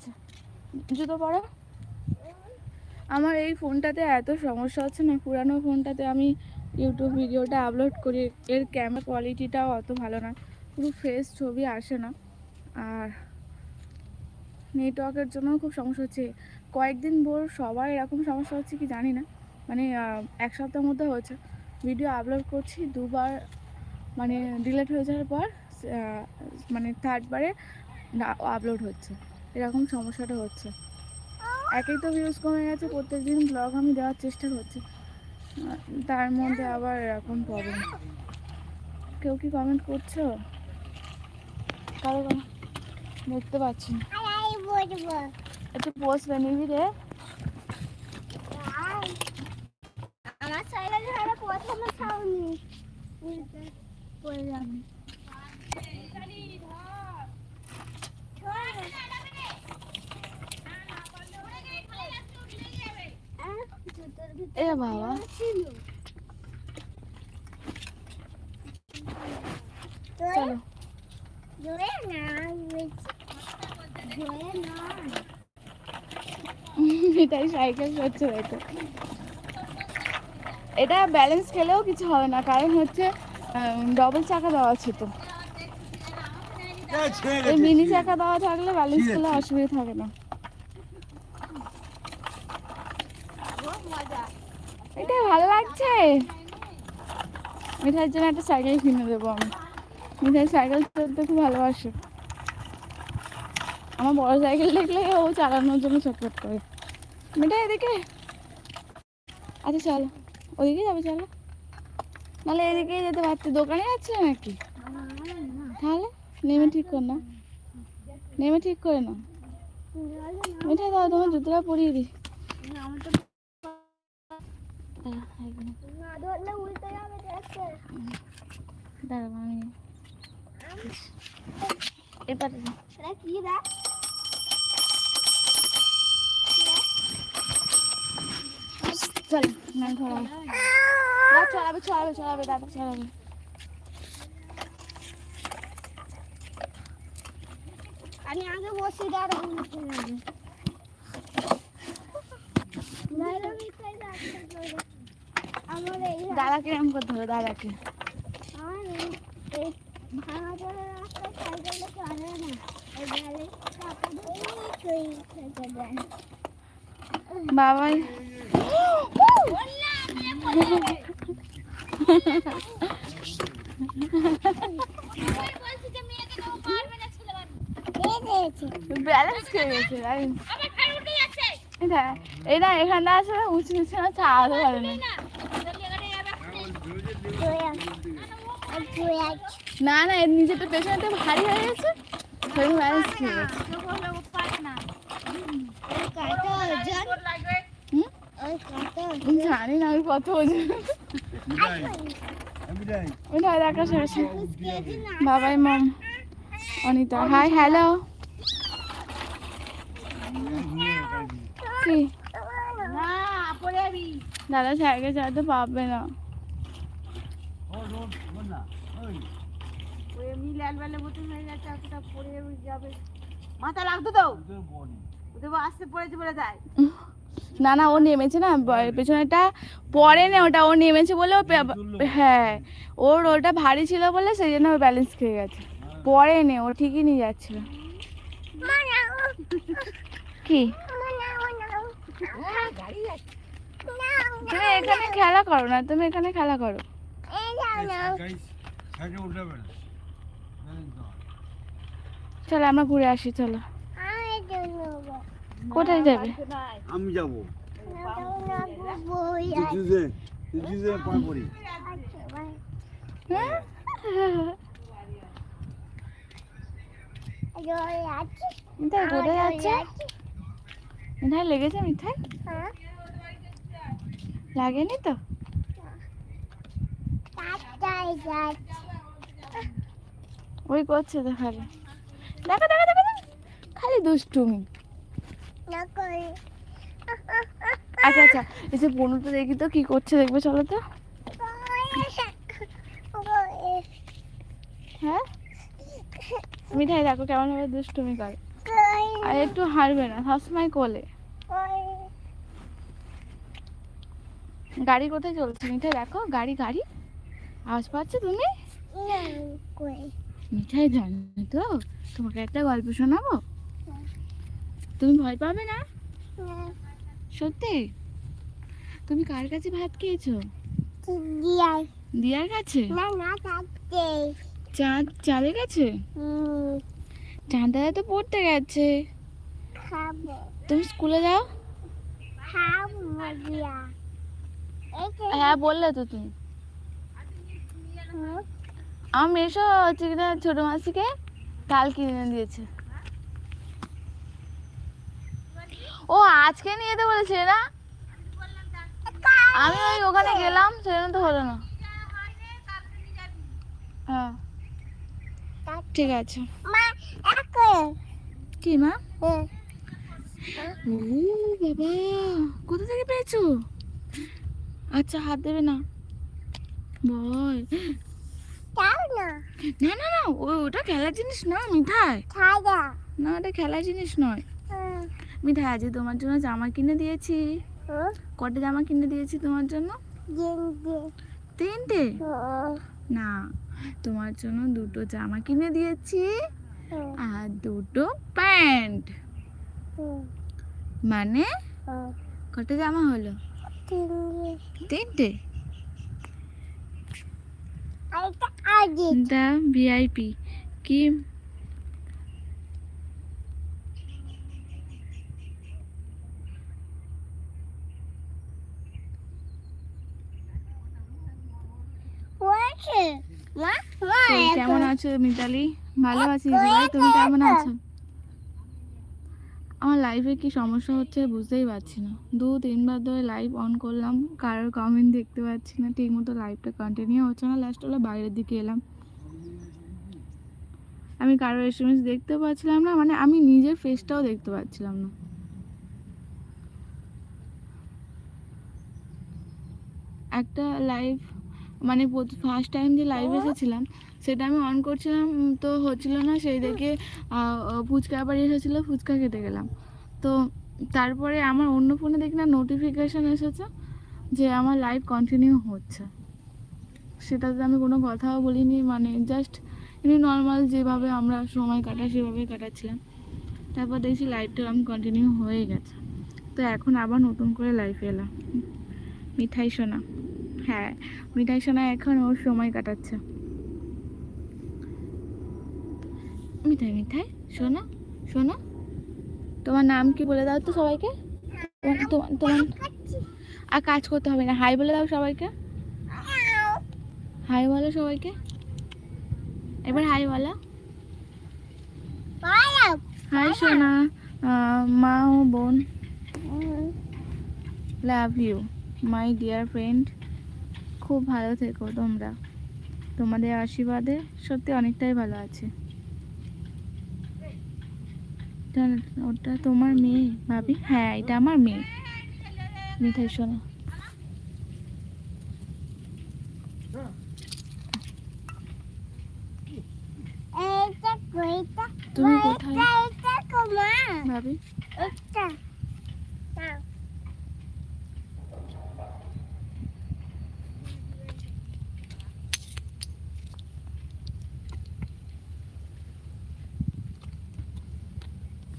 আছে। জুতো পরো। আমার এই ফোনটাতে এত সমস্যা হচ্ছে না, পুরানো ফোনটাতে আমি ইউটিউব ভিডিওটা আপলোড করি, এর ক্যামেরা কোয়ালিটিটাও অত ভালো না, পুরো ফ্রেশ ছবি আসে না। আর নেটওয়ার্কের জন্য খুব সমস্যা হচ্ছে। কয়েকদিন ভোর সবার এরকম সমস্যা হচ্ছে কি জানি না মানে এক সপ্তাহের মধ্যে হয়েছে। ভিডিও আপলোড করছি, দুবার মানে ডিলেট হয়ে যাওয়ার পর মানে থার্ডবারে আপলোড হচ্ছে। এরকম সমস্যাটা হচ্ছে। একেই তো ভিউজ কমে গেছে প্রত্যেক দিন ব্লগ আমি দেওয়ার চেষ্টা করছি। তার মধ্যে আবার এরকম প্রবলেম কেউ কি কমেন্ট করছ? কারও পাচ্ছি না। একটু বানিয়ে রে। আমার ছাড়া প্রথমে খাওনি পড়ে যাবে। এ বাবা। চলো। এটাই সাইকেল করছে হয়তো এটা ব্যালেন্স খেলেও কিছু হবে না কারণ হচ্ছে ডবল চাকা দেওয়া আছে তো। মিনি চাকা দেওয়া থাকলে ব্যালেন্স খেলে অসুবিধা থাকে না। এটা ভালো লাগছে। মিঠাইয়ের জন্য একটা সাইকেল কিনে দেবো আমি। মিঠাই সাইকেল চলতে খুব ভালোবাসে। আমার বড় সাইকেল দেখলে ও চালানোর জন্য ছটফট করে। মিঠাই, এদিকে আচ্ছা চলো। ওদিকে যাবে, চলো। নাহলে এদিকে যেতে পারতে। দোকানে যাচ্ছে নাকি? তাহলে নেমে ঠিক কর না। নেমে ঠিক করে না মিঠাই দাও তোমার জুতোটা পরিয়ে দিই। দাঁড়া, এক মিনিট। না ধরলে উল্টে যাবে দেখতে দাঁড়াও আমি এবারে দে। এটা কি দেখ চল না ধরাবে দাদা চড়াবে চড়াবে চড়াবে দাদা চড়াবে আমি আগে বসে দাঁড়া উল্টে দাদাকে এরম দাদাকে। ধরে দেন বাবাই ব্যালেন্স গেছে এটা এখানটা আছে উঁচু নিচে না চালাতে পারে না। না না এর নিচেতে পেছনেতে ভারী হয়ে গেছে। ব্যালেন্স জানি না আমি কত ওজন ওটা দেখা শেষ বাবাই মম অনিতা। হাই হ্যালো কি? দাদা সাইকেল চালাতে পারবে না। মাথা লাগতো তো? ওদের আসতে পড়েছে বলে যায়। না না ও নেমেছে না পেছনেটা পরে না ওটা ও নেমেছে বলে ও হ্যাঁ ওর ওটা ভারী ছিল বলে সেই জন্য ও ব্যালেন্স খেয়ে গেছে। পরে নে ও ঠিকই নিয়ে যাচ্ছিল। কি? তুমি এখানে খেলা করো না তুমি এখানে খেলা করো। চলো আমরা ঘুরে আসি চলো। কোথায় যাবে? আমি যাব। হ্যাঁ? মিঠাই কোথায় যাচ্ছে? মিঠাই লেগেছে মিঠাই? হ্যাঁ লাগেনি তো? ওই করছে তো খালি। দেখো দেখো দেখো। খালি দুষ্টুমি। আচ্ছা আচ্ছা এই যে বনুটা দেখি তো, কি করছে দেখবে চলো তো। হ্যাঁ? মিঠাই, দেখো কেমন ভাবে দুষ্টুমি করে। আর একটু হারবে না, সবসময় কোলে। গাড়ি কোথায় চলছে? মিঠাই, দেখো, গাড়ি গাড়ি। আওয়াজ পাচ্ছ তুমি? মিঠাই জানো তো। তোমাকে একটা গল্প শোনাবো? তুমি ভয় পাবে না? সত্যি? তুমি কার কাছে ভাত খেয়েছো? দিয়ার। কাছে? চাঁদ চাঁদের কাছে? চাঁদ দাদা তো পড়তে গেছে। তুমি স্কুলে যাও? হ্যাঁ বললে তো তুমি। আমার মেশো হচ্ছে কিনা ছোট মাসিকে কাল কিনে দিয়েছে। ও আজকে নিয়ে যেতে বলেছে না? আমি ওই ওখানে গেলাম সেজন্য তো হলো না। হ্যাঁ। ঠিক আছে। কি মা? ও বাবা কোথা থেকে পেয়েছ? আচ্ছা হাত দেবে না। না। না না ওটা খেলার জিনিস না মিঠাই। না। ওটা খেলার জিনিস নয়। মিঠাই আজ তোমার জন্য জামা কিনে দিয়েছি। কটা জামা কিনে দিয়েছি তোমার জন্য? তিনটে। না তোমার জন্য দুটো জামা কিনে দিয়েছি আর দুটো প্যান্ট। মানে? কটা জামা হলো? তিনটে? দা ভিআইপি কি? কেমন আছো মিতালি? ভালো আছি তুমি কেমন আছো? আমার লাইফে কি সমস্যা হচ্ছে বুঝতেই পারছি না। দু তিনবার ধরে লাইভ অন করলাম, কারোর কমেন্ট দেখতে পাচ্ছি না, ঠিক মতো লাইভটা কন্টিনিউ হচ্ছে না। লাস্ট হলো বাইরের দিকে এলাম। আমি কারোর এস দেখতে পাচ্ছিলাম না মানে আমি নিজের ফেসটাও দেখতে পাচ্ছিলাম না। একটা লাইভ মানে ফার্স্ট টাইম যে লাইভ এসেছিলাম সেটা আমি অন করছিলাম তো হচ্ছিল না, সেই দেখে ফুচকা বাড়ি এসেছিল ফুচকা খেতে গেলাম। তো তারপরে আমার অন্য ফোনে দেখি না নোটিফিকেশান এসেছে যে আমার লাইভ কন্টিনিউ হচ্ছে। সেটাতে আমি কোনো কথাও বলিনি মানে জাস্ট এমনি নর্মাল যেভাবে আমরা সময় কাটাই, সেভাবেই কাটাচ্ছিলাম। তারপর দেখছি লাইভটা আমি কন্টিনিউ হয়ে গেছে। তো এখন আবার নতুন করে লাইভ এলাম। মিঠাই সোনা হ্যাঁ মিঠাই সোনা এখন ওর সময় কাটাচ্ছে। মিঠাই মিঠাই। শোনো শোনো তোমার নাম কি বলে দাও তো সবাইকে? তোমার তোমার আর কাজ করতে হবে না। হাই বলে দাও সবাইকে। হাই বলো সবাইকে। এবার হাই বলো। হাই সোনা। মা ও বোন। Love you my dear friend. খুব ভালো থেকো তোমরা। তোমাদের আশীর্বাদে সত্যি অনেকটাই ভালো আছে। ওটা তোমার মেয়ে ভাবি? হ্যাঁ এটা আমার মেয়ে। মিঠাই শোনো। তুমি কোথায়? ভাবি?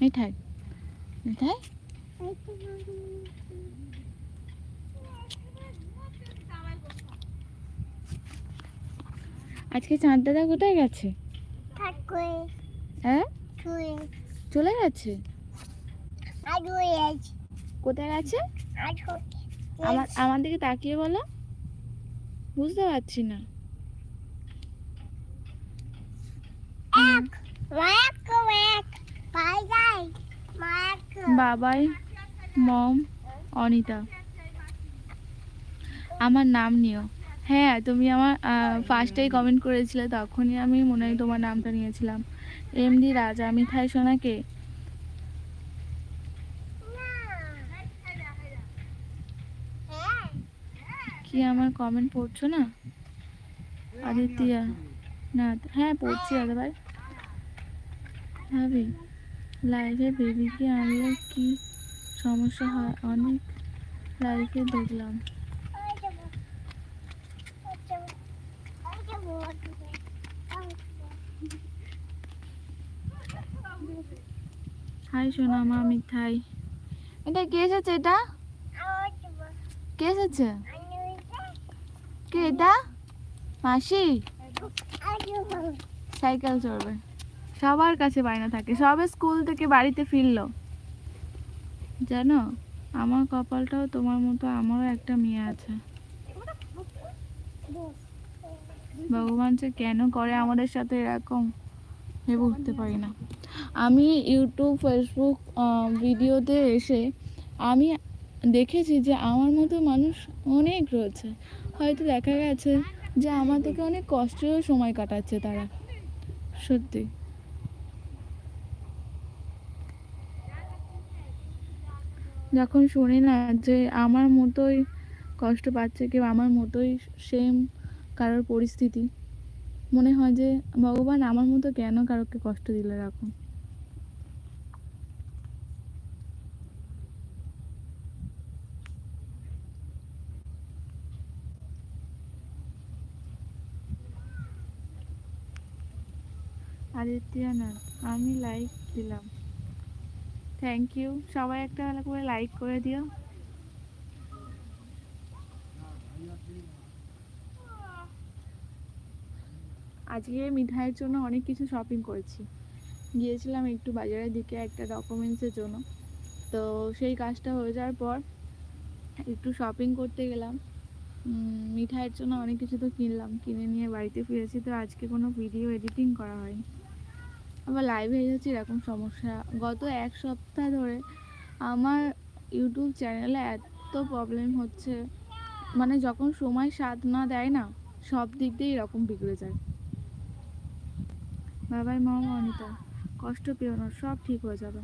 মিঠাই মিঠাই আজকে চাঁদ দাদা কোথায় গেছে? হ্যাঁ? চলে গেছে? কোথায় গেছে? আমার আমার দিকে তাকিয়ে বলো। বুঝতে পারছি না। বাবাই, মম, অনিতা। আমার নাম নিও। হ্যাঁ তুমি আমার ফার্স্টেই কমেন্ট করেছিলে, তখনই আমি মনে হয় তোমার নামটা নিয়েছিলাম। এমডি রাজা মিঠাই সোনাকে। কি আমার কমেন্ট পড়ছো না? আদিত্যা, না হ্যাঁ পড়ছি দাদাভাই ভাবি। লাইফে বেবিকে আনলে কি সমস্যা হয়? অনেক লাইফে দেখলাম। হাই সোনা মা মিঠাই এটা কে এসেছে এটা? কে এসেছে? কে এটা? মাসি? সাইকেল চড়বে। সবার কাছে বায়না থাকে। সবে স্কুল থেকে বাড়িতে ফিরলো। জানো, আমার কপালটাও তোমার মতো, আমারও একটা মেয়ে আছে। ভগবান যে কেন করে আমাদের সাথে এরকম, ভেবে উঠতে পারি না। আমি ইউটিউব ফেসবুক ভিডিওতে এসে আমি দেখেছি যে আমার মতো মানুষ অনেক রয়েছে। হয়তো দেখা গেছে যে আমার থেকে অনেক কষ্টেরও সময় কাটাচ্ছে তারা। সত্যি। যখন শুনি না যে আমার মতোই কষ্ট পাচ্ছে কেউ, আমার মতোই সেম কারোর পরিস্থিতি, মনে হয় যে ভগবান আমার মতো কেন কারোকে কষ্ট দিলে এরকম আদিত্যনাথ, আমি লাইক দিলাম। থ্যাংক ইউ সবাই একটা বেলা করে লাইক করে দিও। আজকে মিঠাইয়ের জন্য অনেক কিছু শপিং করেছি। গিয়েছিলাম একটু বাজারের দিকে একটা ডকুমেন্টসের জন্য। তো সেই কাজটা হয়ে যাওয়ার পর একটু শপিং করতে গেলাম। মিঠাইয়ের জন্য অনেক কিছু তো কিনলাম। কিনে নিয়ে বাড়িতে ফিরেছি। তো আজকে কোনো ভিডিও এডিটিং করা হয়নি। আবার লাইভে এসেছি, এরকম সমস্যা। গত এক সপ্তাহ ধরে আমার ইউটিউব চ্যানেলে এত প্রবলেম হচ্ছে। মানে যখন সময় সাথ না দেয় না, সব দিক দিয়ে এরকম বিগড়ে যায়। বাবাই মামা অনিতা, কষ্ট পেও না, সব ঠিক হয়ে যাবে।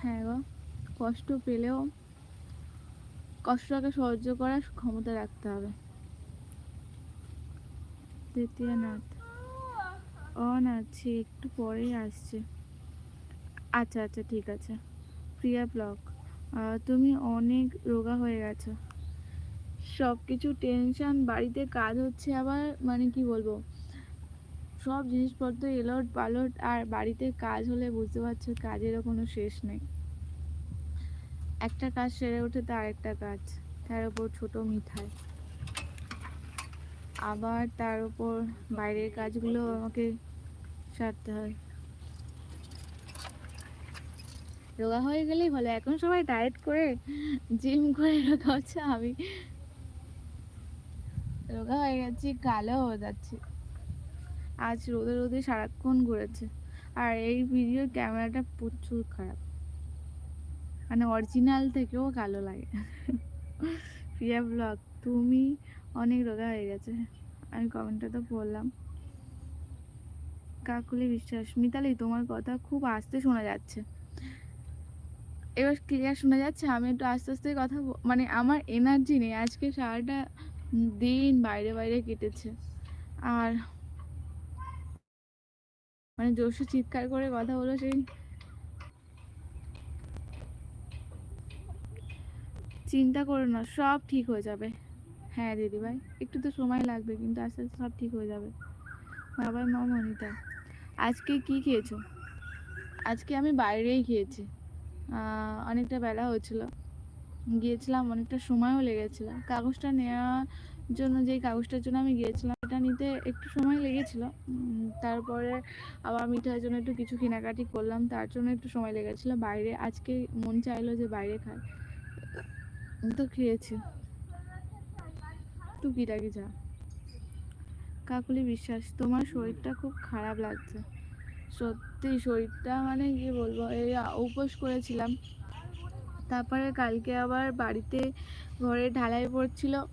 হ্যাঁ গো, কষ্ট পেলেও কষ্টটাকে সহ্য করার ক্ষমতা রাখতে হবে। দ্বিতীয়নাথ অন আছে, একটু পরেই আসছে। আচ্ছা আচ্ছা ঠিক আছে। প্রিয়া ব্লগ তুমি অনেক রোগা হয়ে গেছো। সব কিছু টেনশন, বাড়িতে কাজ হচ্ছে আবার মানে কি বলব? সব জিনিসপত্র এলট পালট, আর বাড়িতে কাজ হলে বুঝতে পারছ কাজেরও কোনো শেষ নেই। একটা কাজ সেরে ওঠে তো আরেকটা কাজ, তার উপর ছোট মিঠাই। আবার তার উপর বাইরের কাজগুলো আমাকে হয়। রোগা হয়ে গেলেই ভালো। এখন সবাই ডায়েট করে জিম করে রোগা হচ্ছে আমি। রোগা হয়ে গেছি, কালো হয়ে যাচ্ছি। আজ রোদে রোদে সারাক্ষণ ঘুরেছে। আর এই ভিডিওর ক্যামেরাটা প্রচুর খারাপ। মানে অরিজিনাল থেকেও কালো লাগে। প্রিয়া ব্লগ তুমি অনেক রোগা হয়ে গেছে। আমি কমেন্টটা তো পড়লাম কাকুলি বিশ্বাস মিতালি তোমার কথা খুব আস্তে শোনা যাচ্ছে। এবার ক্লিয়ার শোনা যাচ্ছে, আমি একটু আস্তে আস্তে কথা মানে আমার এনার্জি নেই, আজকে সারাটা দিন বাইরে বাইরে কেটেছে। আর মানে জোরসে চিৎকার করে কথা বলো সেই চিন্তা করো না, সব ঠিক হয়ে যাবে। হ্যাঁ দিদি ভাই একটু তো সময় লাগবে, কিন্তু আস্তে আস্তে সব ঠিক হয়ে যাবে। বাবার মা মনিতা। আজকে কি খেয়েছো? আজকে আমি বাইরেই খেয়েছি। অনেকটা বেলা হয়েছিল। গিয়েছিলাম, অনেকটা সময়ও লেগেছিল। কাগজটা নেওয়ার জন্য, যেই কাগজটার জন্য আমি গিয়েছিলাম, এটা নিতে একটু সময় লেগেছিল। তারপরে আবার মিঠাইয়ের জন্য একটু কিছু কেনাকাটি করলাম, তার জন্য একটু সময় লেগেছিল। বাইরে, আজকে মন চাইলো যে বাইরে খাই। তো খেয়েছি। টুকিটাকি যা। কাকুলি বিশ্বাস তোমার শরীরটা খুব খারাপ লাগছে। সত্যি শরীরটা মানে কি বলব এই উপোস করেছিলাম। তারপরে কালকে আবার বাড়িতে ঘরে ঢালাই পড়ছিল।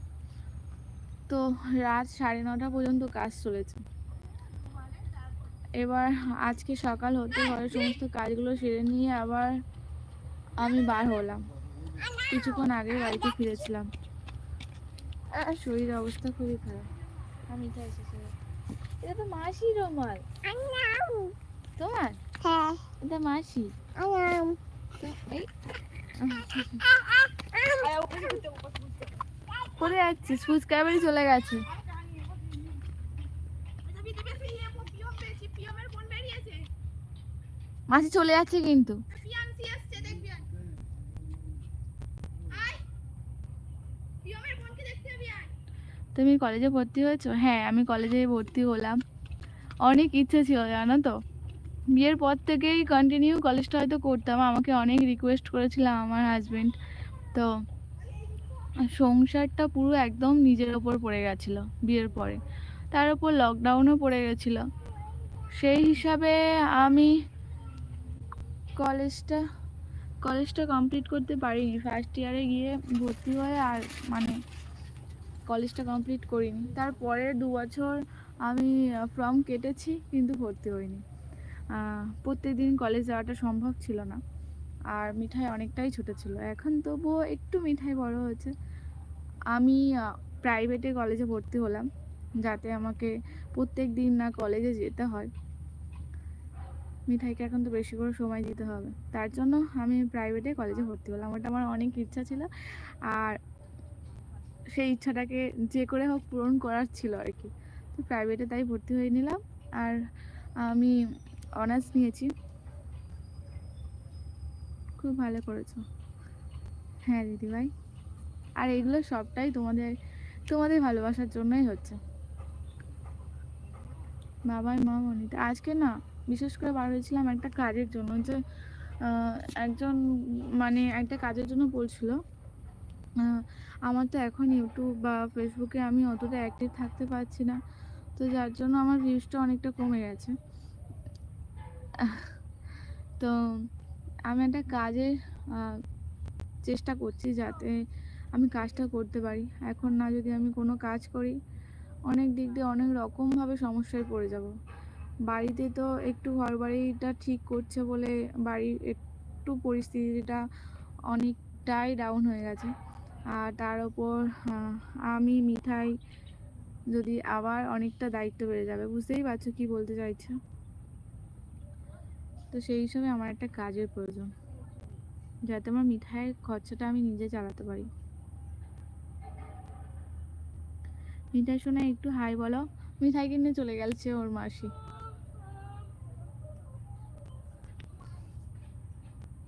তো রাত সাড়ে নটা পর্যন্ত কাজ চলেছে। এবার আজকে সকাল হতে ঘরের সমস্ত কাজগুলো সেরে নিয়ে আবার আমি বার হলাম। কিছুক্ষণ আগে বাড়িতে ফিরেছিলাম। আহ, শরীরের অবস্থা খুবই খারাপ। আমি এসেছে। এটা তো মাসির রুমাল। তোমার? হ্যাঁ। এটা মাসি। তো কোথায় যাচ্ছিস ফুচকা বাড়ি চলে গেছে। মাসি চলে যাচ্ছে কিন্তু। তুমি কলেজে ভর্তি হয়েছো? হ্যাঁ আমি কলেজে ভর্তি হলাম। অনেক ইচ্ছে ছিল, জানো তো? বিয়ের পর থেকেই কন্টিনিউ কলেজটা হয়তো করতাম। আমাকে অনেক রিকোয়েস্ট করেছিলাম আমার হাজবেন্ড তো সংসারটা পুরো একদম নিজের ওপর পড়ে গেছিল বিয়ের পরে। তার উপর লকডাউনও পড়ে গেছিল। সেই হিসাবে আমি কলেজটা কলেজটা কমপ্লিট করতে পারিনি। ফার্স্ট ইয়ারে গিয়ে ভর্তি হয়ে আর মানে কলেজটা কমপ্লিট করিনি। তারপরে দু বছর আমি ফর্ম কেটেছি, কিন্তু ভর্তি হইনি। প্রত্যেক দিন কলেজ যাওয়াটা সম্ভব ছিল না। আর মিঠাই অনেকটাই ছোট ছিল। এখন তবুও একটু মিঠাই বড় হয়েছে। আমি প্রাইভেটে কলেজে ভর্তি হলাম, যাতে আমাকে প্রত্যেক দিন না কলেজে যেতে হয়। মিঠাইকে এখন তো বেশি করে সময় দিতে হবে। তার জন্য আমি প্রাইভেটে কলেজে ভর্তি হলাম। ওটা আমার অনেক ইচ্ছা ছিল। আর সেই ইচ্ছাটাকে যে করে হোক পূরণ করার ছিল আর কি। তো প্রাইভেটে তাই ভর্তি হয়ে নিলাম। আর আমি অনার্স নিয়েছি। খুব ভালো করেছ। হ্যাঁ দিদিভাই। আর এগুলো সবটাই তোমাদের তোমাদের ভালোবাসার জন্যই হচ্ছে। বাবাই মা মনিতা আজকে না বিশেষ করে বার হয়েছিলাম একটা কাজের জন্য যে একজন মানে একটা কাজের জন্য বলছিল। আমার তো এখন ইউটিউব বা ফেসবুকে আমি অতটা অ্যাক্টিভ থাকতে পারছি না। তো যার জন্য আমার ভিউজটা অনেকটা কমে গেছে। তো আমি একটা কাজের চেষ্টা করছি যাতে আমি কাজটা করতে পারি। এখন না যদি আমি কোনো কাজ করি, অনেক দিক দিয়ে অনেক রকমভাবে সমস্যায় পড়ে যাব। বাড়িতে তো একটু ঘর বাড়িটা ঠিক করছে বলে বাড়ির একটু পরিস্থিতিটা অনেকটাই ডাউন হয়ে গেছে। আর তার ওপর আহ, আমি মিঠাই যদি আবার অনেকটা দায়িত্ব বেড়ে যাবে বুঝতেই পারছ কি বলতে চাইছো? তো সেই হিসাবে আমার একটা কাজের প্রয়োজন যাতে আমার মিঠাইয়ের খরচাটা আমি নিজে চালাতে পারি। মিঠাই শোনা একটু হাই বলো মিঠাই কিনে চলে গেছে ওর মাসি।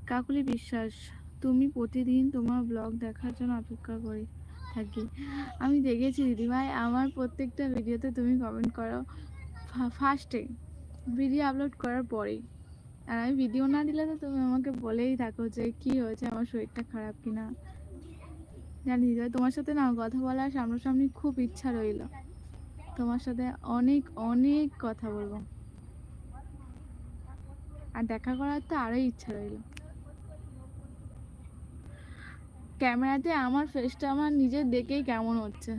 কাকুলি বিশ্বাস তুমি প্রতিদিন তোমার ব্লগ দেখার জন্য অপেক্ষা করি থাকি। আমি দেখেছি দিদিভাই, আমার প্রত্যেকটা ভিডিওতে তুমি কমেন্ট করো ফার্স্টে ভিডিও আপলোড করার পরেই। আর আমি ভিডিও না দিলে তো তুমি আমাকে বলেই থাকো যে কি হয়েছে, আমার শরীরটা খারাপ কিনা। জানি দিদিভাই, তোমার সাথে না কথা বলার সামনাসামনি খুব ইচ্ছা রইল। তোমার সাথে অনেক অনেক কথা বলব। আর দেখা করার তো আরোই ইচ্ছা রইল। ক্যামেরাতে আমার ফেসটা আমার নিজের দেখেই কেমন হচ্ছে।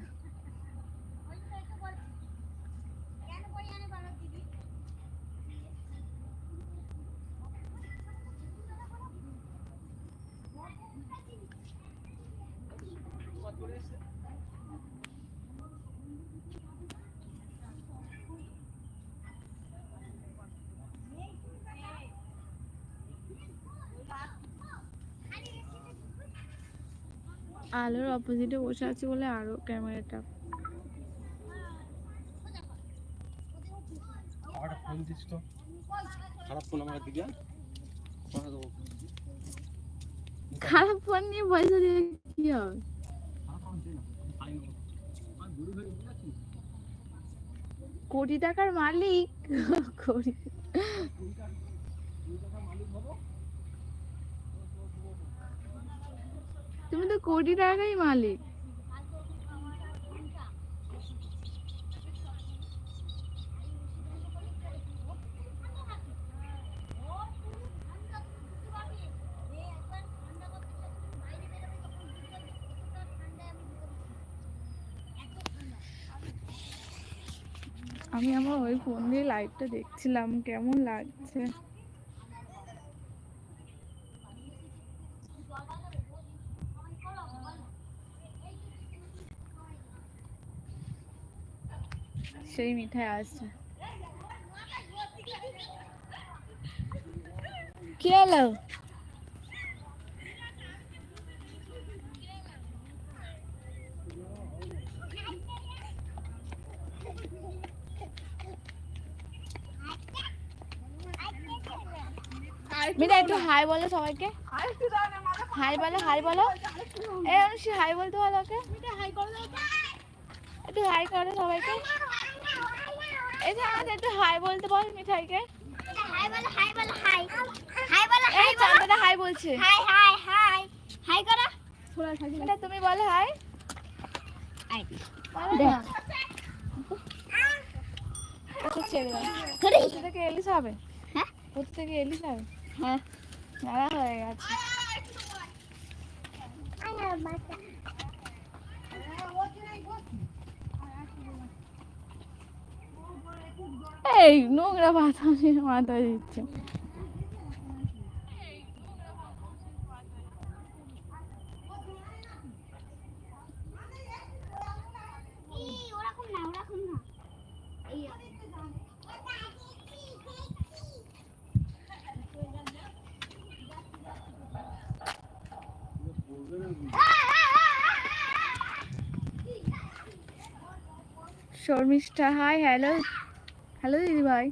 আলোর অপোজিটে বসে আছে বলে আরও ক্যামেরাটা। ফোন দিস তো। খারাপ ফোন আমার দিকে কথা দেবো খারাপ ফোন নিয়ে পয়সা দিয়ে কি হবে? কোটি টাকার মালিক। কোটি তুমি তো কোটি টাকাই মালিক। আমি আমার ওই ফোন দিয়ে লাইভটা দেখছিলাম কেমন লাগছে? সেই মিঠাই আসছে কি হলো? মিনা একটু হাই বলো সবাইকে। হাই বলো হাই বলো। অনুষ্ঠি হাই বলতে বলো ওকে। একটু হাই করো সবাইকে। এই যে আমাদের একটু হাই বলতে বল মিঠাইকে। হাই বলো হাই বলো হাই। হাই বলো এই চাঁদাটা হাই বলছে। Hi hi hi. হাই করো। তুমি বলো হাই। হাই দেখ। আচ্ছা কোথা থেকে এলিস হবে? হ্যাঁ? কোথা থেকে এলিস হবে? হ্যাঁ। হয়ে গেছে আমার বাচ্চা এই নোংরা নিয়ে মাথায় দিচ্ছে। শর্মিষ্ঠা হাই হ্যালো হ্যালো দিদি ভাই